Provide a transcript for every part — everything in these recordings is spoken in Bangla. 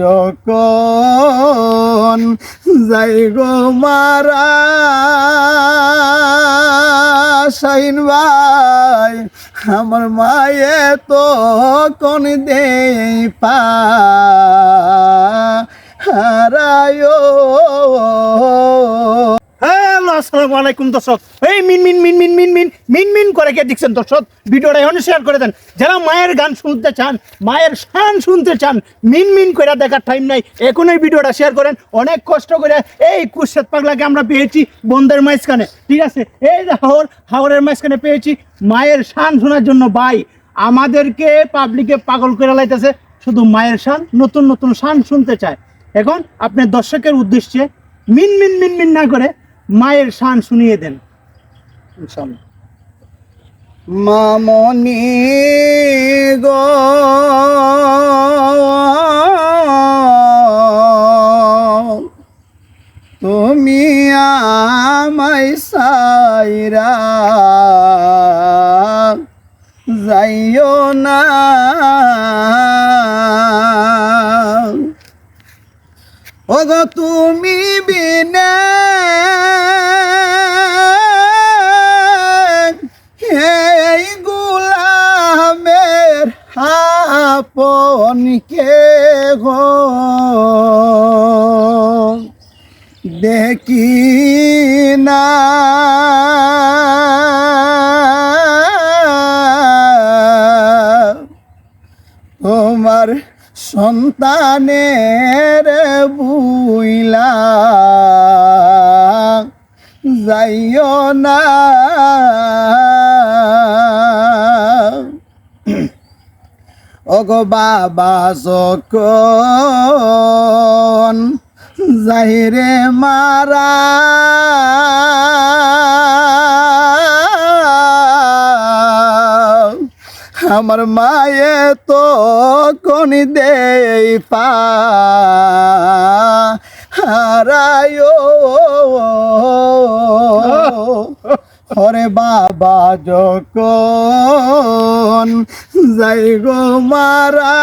যখন যাই গো মারা শাহিন ভাই আমার মায়ে তো কোন দে পা হারায়। আসসালামু আলাইকুম দর্শক। এই মিন মিন মিন মিন মিন মিন মিন মিন করে কে দেখছেন দর্শক? ভিডিওটা এখন শেয়ার করে দেন। যারা মায়ের গান শুনতে চান, মায়ের শান শুনতে চান, মিন মিন করে দেখার টাইম নাই এখন এই ভিডিওটা শেয়ার করেন। অনেক কষ্ট করে এই কুশেদ পাগলাকে আমরা পেয়েছি বন্ধের মাঝখানে। ঠিক আছে? এই যে হাওর, হাওরের মাঝখানে পেয়েছি মায়ের শান শোনার জন্য ভাই। আমাদেরকে পাবলিকে পাগল করে লাইতেছে, শুধু মায়ের শান, নতুন নতুন শান শুনতে চায়। এখন আপনার দর্শকের উদ্দেশ্যে মিন মিন মিন মিন না করে মায়ের শান শুনিয়ে দেন ইনশাআল্লাহ। মামনি গো তুমি আমায় সাইরা যাইও না ওগো তুমি আপন কে গো। দেখি না। তোমার সন্তানের বুইলা। যাইও না। ওগো বাবা যখন যাইরে মারা। আমার মায়ে তো কোন দেই পা হারায়। ওরে বাবা, যখন যাই গো মারা,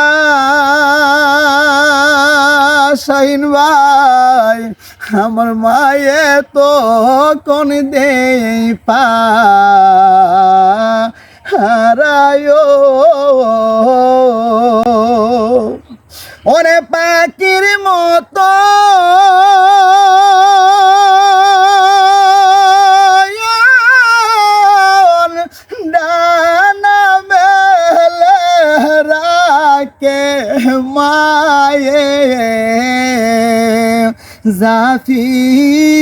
শাহিন ভাই, আমার মায়ে তো কোন দে পা, হারায়। জাফিয়া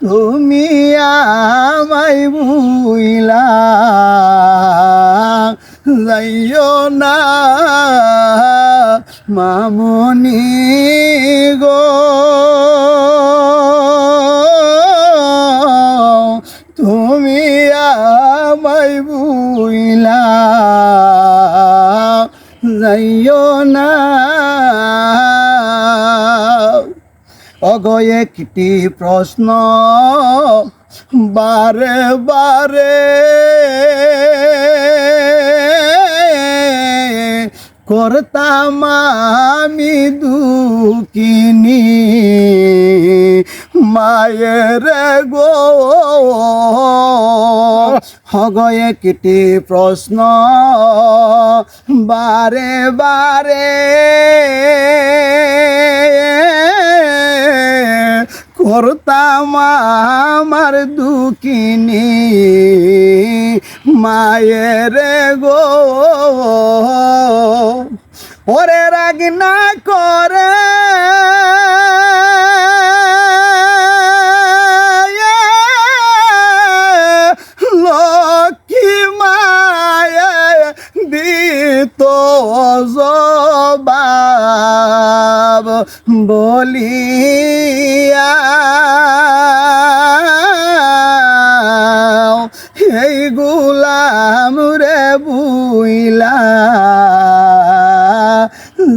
তুমি আমায় বুইলা যাইও না মামনি গো। অগ একটি প্রশ্ন। বারে বারে। করতাম আমি মায়ের গো। হগ একটি প্রশ্ন। বারে বারে। করতাম আমার দুকিনি মায়ের গো। ওরে রাগ না করে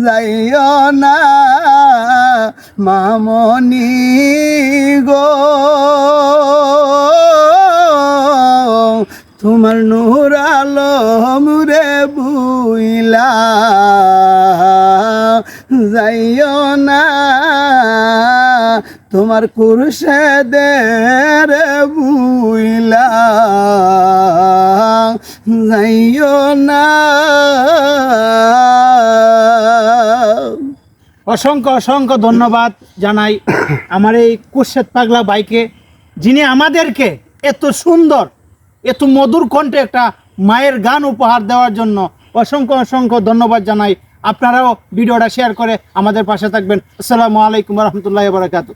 যাইও না মামনি গো। তোমার নূর আলম রে বু বুইলা যাইও না তোমার কুরশেদের বুইলা যাইও না অসংখ্য অসংখ্য ধন্যবাদ জানাই আমার এই কুর্শেদ পাগলা বাইকে যিনি আমাদেরকে এত সুন্দর, এত মধুর কণ্ঠে একটা মায়ের গান উপহার দেওয়ার জন্য অসংখ্য অসংখ্য ধন্যবাদ জানাই। আপনারাও ভিডিওটা শেয়ার করে আমাদের পাশে থাকবেন। আসসালামু আলাইকুম রহমতুল্লাহ বারাকাতু